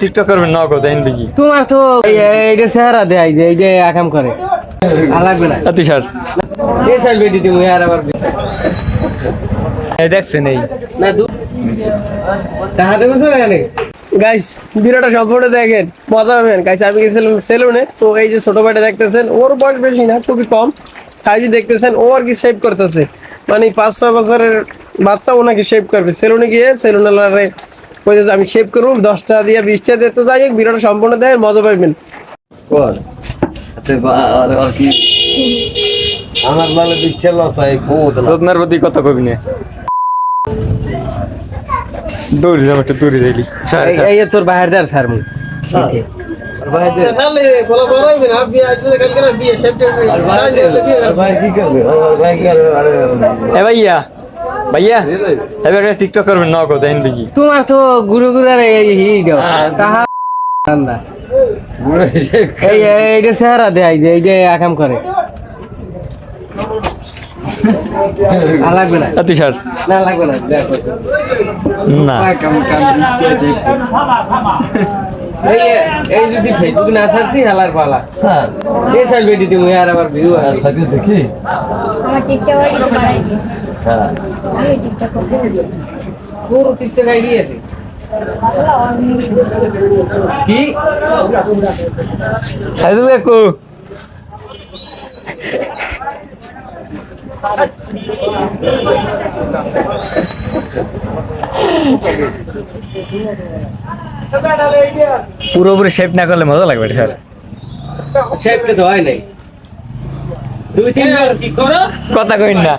TikTok করবেন তোমার তো এইটা চেহারা দেয় যে এই যে আকাম করে। আর লাগবে না। আতি এই সাইড বেটি তুমি আর আবার দেখছেন এই। না দু টাকা দেবে এখানে? গাইস ভিডিওটা সম্পূর্ণ দেখেন মজা পাবেন। গাইস আমি গেছিলাম সেলুনে তো এই যে ছোট ভাইটা দেখতেছেন ওর বয়স বেশি না খুবই কম। সাইজে দেখতেছেন ও আর কি শেভ করতেছে। মানে পাঁচ ছয় বছরের বাচ্চা ও নাকি শেভ করবে। সেলুনে গিয়ে সেলুনালারে কইতেছে আমি শেভ করব দশটা দিয়ে বিশটা দিয়ে তো যাই হোক ভিডিওটা সম্পূর্ণ দেখেন মজা পাবেন কর। আচ্ছা বা- আর আর কি? আমার মানে বিচ্ছে লস হয় সদনার প্রতি কথা কবি না। দৌড়ি যাম একটু দৌড়ি যাইলি। এই- তোর বাইরে যার স্যার এ ভাইয়া। ভাইয়া এবার একটা টিকটক করবেন না কথা এনবি কি তোমার তো গুরু গুরু আর এই হি দাও। বুড়ো এসে এই এই- এইটা চেহারা দেয় যে এই যে আকাম করে। দেখো। এই যদি ফেসবুক না ছাড়ছি হালার পালা। এই সাইড বেটি তুমি আর আবার ভিউ দেখি। পুরো কি সাইদুল কাকু পুরোপুরি শেপ না করলে মজা লাগবে স্যার। শেপটা তো হয় নাই। দুই তিনবার কি করো? কথা কইন না।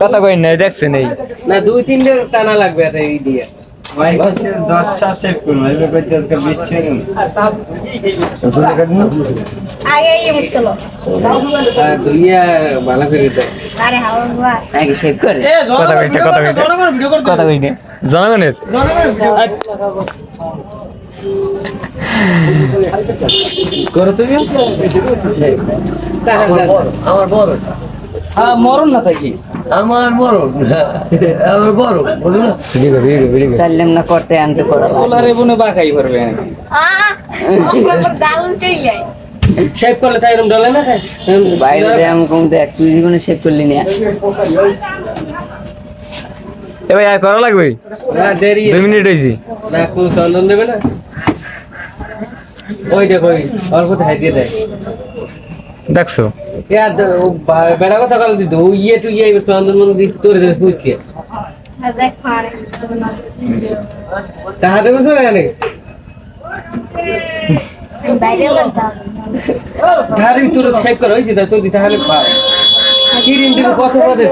কথা কইন না এই দেখছেন এই না দুই তিনবার টানা লাগবে এত এই দিয়ে। দশটা সেভ করব এবার কইতে আজকে বৃষ্টি আসলে কাটুন আগে মুছলো আর দুইয়া ভালো করে দাও আরে হাওয়া আগে সেভ করে। কথা কইন কথা কইন কথা কইন জনগণের? করো তুমি। আমার বড় হ্যাঁ মরণ না থাকি আমার মরণ। আমার বড় বুঝলো না। সাল্লাম না করতে আনতে করা আহ ডাল উঠেই যায়। সেভ করলে তাই এরকম ডলে না? বাইরে দিয়ে আমি কম দেখ তুই জীবনে সেভ করলি না। এ ভাই আর করা লাগবে? না দেরি। দুই মিনিট হয়েছি না কোন চন্দন দেবে না? ওই দেখো ওই অল্প দিয়ে দেয় দেখছ? ইয়া বেড়া কথা কল দিত ও ইয়ে টু ইয়ে চন্দন মন দিতে তোরে পারে। টাকা দেবে স্যার এখানে বাইরে তোর সেভ করা হয়েছে তা তোর তাহলে পাও কিরিম দিবে কত পদে